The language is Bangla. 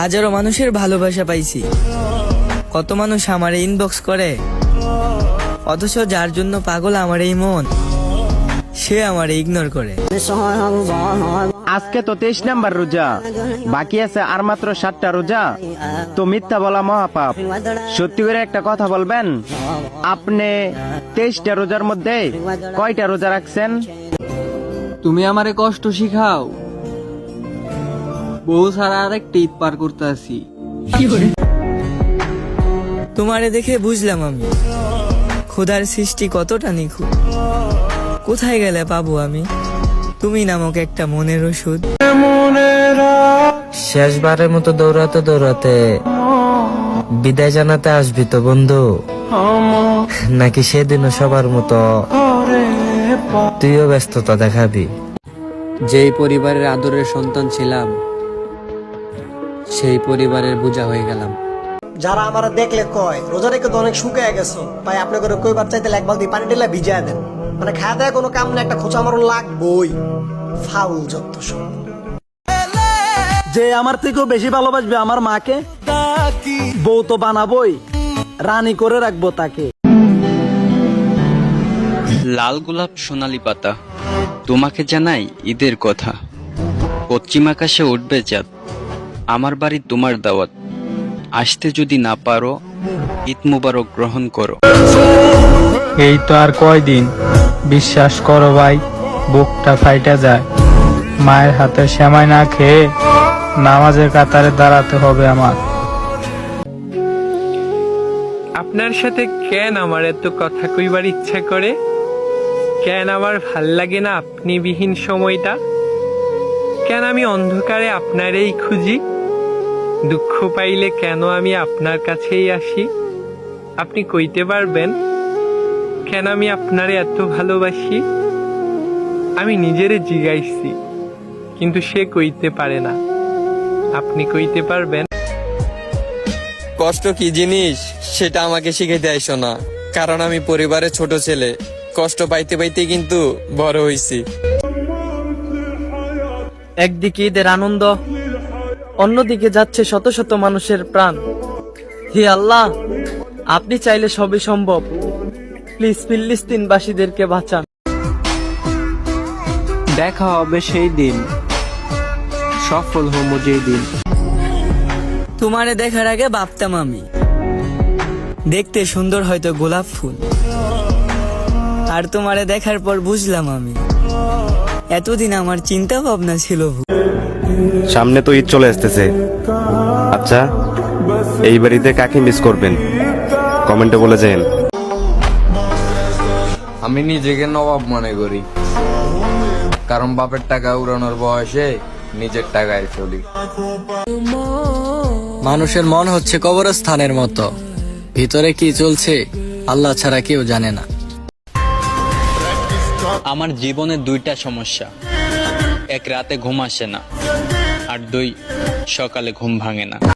হাজারো মানুষের ভালোবাসা পাইছি। কত মানুষ আমার ইনবক্স করে অথচ যার জন্য পাগল আমার এই মন সে আমার ইগনোর করে। আজকে তো তেইশ নাম্বার রোজা বাকি আছে আর মাত্র সাতটা রোজা। তো মিথ্যা বলা মহাপাপ। সত্যি করে একটা কথা বলবেন? আপনি তেইশটা রোজার মধ্যে কয়টা রোজা রাখছেন? তুমি আমারে কষ্ট শিখাও। বউ ছাড়া আর একটা ঈদ পার করতে আসি। তোমারে দেখে বুঝলাম আমি। খোদার সৃষ্টি কতটা নিখুঁত। কোথায় গেলে পাবো আমি? তুমি নামক একটা মনের ওষুধ। শেষবারের মতো দৌড়াতে দৌড়াতে বিদায় জানাতে আসবি তো বন্ধু। নাকি সেদিনও সবার মতো তুইও ব্যস্ততা দেখাবি। যেই পরিবারের আদরের সন্তান ছিলাম সেই পরিবারের বোঝা হয়ে গেলাম। যারা আমার দেখলে কয় রোজা রেখে তো অনেক শুকায় গেছো ভাই আপনি করে কইবার চাইতে এক বালতি পানি ঢেলে ভিজায় দেন। মানে খাওয়া দেয় কোনো কাম না একটা খোঁচা মারুন লাগবই। ফাউল যত সব। যে আমার থেকেও বেশি ভালোবাসবে আমার মাকে বউ তো বানাবই রানী করে রাখব তাকে। লাল গোলাপ সোনালি পাতা তোমাকে জানাই ঈদের কথা। পশ্চিম আকাশে উঠবে চাঁদ। আমার বাড়ি তোমার দাওয়াত। আসতে যদি না পারো ঈদ মুবারক গ্রহণ করো। এই তো আর কয়দিন? বিশ্বাস করো ভাই বুকটা ফাইটা যায়। মায়ের হাতে সেমাই না খেয়ে নামাজের কাতারে দাঁড়াতে হবে আমার। আপনার সাথে কেন আমার এত কথা কইবার ইচ্ছা করে? কেন আমার ভালো লাগে না আপনি বিহীন সময়টা? কেন আমি অন্ধকারে আপনারেই খুঁজি? দুঃখ পাইলে কেন আমি আপনার কাছেই আসি? আপনি কইতে পারবেন কেন আমি আপনারে এত ভালোবাসি? আমি নিজেরে জিগাইছি কিন্তু সে কইতে পারে না। আপনি কইতে পারবেন কষ্ট কি জিনিস? সেটা আমাকে শিখাইতে আইসো না কারণ আমি পরিবারের ছোট ছেলে। কষ্ট পাইতে পাইতে কিন্তু বড় হইছি। একদিকে ঈদের আনন্দ অন্যদিকে যাচ্ছে শত শত মানুষের প্রাণ। হে আল্লাহ আপনি চাইলে সবই সম্ভব। প্লিজ ফিলিস্তিনবাসীদেরকে বাঁচান। দেখা হবে সেই দিন। সফল হমো যেই দিন। তোমারে দেখার আগে ভাবতাম আমি। দেখতে সুন্দর হয়তো গোলাপ ফুল। আর তোমারে দেখার পর বুঝলাম আমি। এতদিন আমার চিন্তা ভাবনা ছিল সামনে তো ঈদ চলে আসতেছে। আচ্ছা এই বাড়িতে কাকে মিস করবেন? কমেন্টে বলে যান আমি নিজেকে নবাব মনে করি। কারণ বাপের টাকা উড়ানোর বয়সে নিজের টাকায় চলি। মানুষের মন হচ্ছে কবরস্থানের মতো। ভিতরে কি চলছে আল্লাহ ছাড়া কেউ জানে না। আমার জীবনে দুইটা সমস্যা। এক রাতে ঘুম আসে না, আর দুই সকালে ঘুম ভাঙে না।